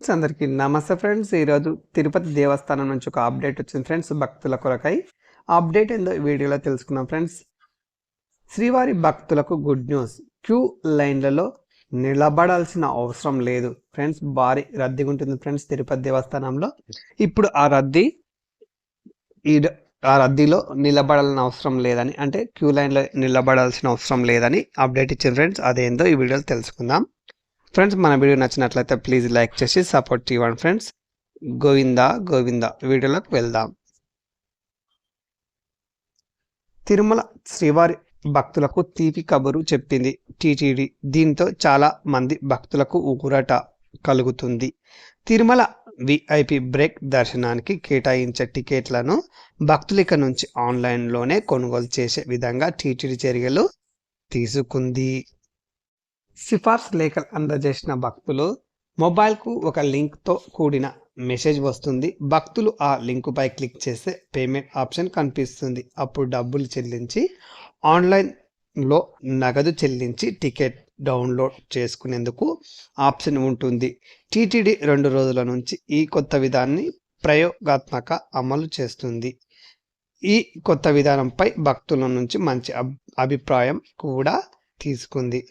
Friends అందరికీ నమస్తే friends. ఈరోజు తిరుపతి దేవస్థానం నుంచి ఒక అప్డేట్ వచ్చింది ఫ్రెండ్స్ భక్తుల కొరకై. అప్డేట్ ఏందో ఈ వీడియోలో తెలుసుకున్నాం ఫ్రెండ్స్. శ్రీవారి భక్తులకు గుడ్ న్యూస్. క్యూ లైన్లలో నిలబడాల్సిన అవసరం లేదు ఫ్రెండ్స్. భారీ రద్దీగా ఉంటుంది ఫ్రెండ్స్ తిరుపతి దేవస్థానంలో. ఇప్పుడు ఆ రద్దీ ఈ ఆ రద్దీలో నిలబడాల్సిన అవసరం లేదని అంటే క్యూ లైన్లో నిలబడాల్సిన అవసరం లేదని అప్డేట్ ఇచ్చింది ఫ్రెండ్స్. అదేందో ఈ వీడియోలో తెలుసుకుందాం. ఫ్రెండ్స్ మన వీడియో నచ్చినట్లయితే ప్లీజ్ లైక్ చేసి సపోర్ట్ ఇవ్వండి ఫ్రెండ్స్ గోవిందా గోవిందా వీడియోలోకి వెళ్దాం. తిరుమల శ్రీవారి భక్తులకు తీపి కబురు చెప్పింది టీటీడీ. దీంతో చాలా మంది భక్తులకు ఊరట కలుగుతుంది. తిరుమల విఐపి బ్రేక్ దర్శనానికి కేటాయించే టికెట్లను భక్తులిక నుంచి ఆన్లైన్లోనే కొనుగోలు చేసే విధంగా టీటీడీ చర్యలు తీసుకుంది. సిఫార్సు లేఖలు అందజేసిన భక్తులు మొబైల్కు ఒక లింక్తో కూడిన మెసేజ్ వస్తుంది. భక్తులు ఆ లింకుపై క్లిక్ చేస్తే పేమెంట్ ఆప్షన్ కనిపిస్తుంది. అప్పుడు డబ్బులు చెల్లించి ఆన్లైన్లో నగదు చెల్లించి టికెట్ డౌన్లోడ్ చేసుకునేందుకు ఆప్షన్ ఉంటుంది. టీటీడీ రెండు రోజుల నుంచి ఈ కొత్త విధాన్ని ప్రయోగాత్మక అమలు చేస్తుంది. ఈ కొత్త విధానంపై భక్తుల నుంచి మంచి అభిప్రాయం కూడా తీసుకుంది.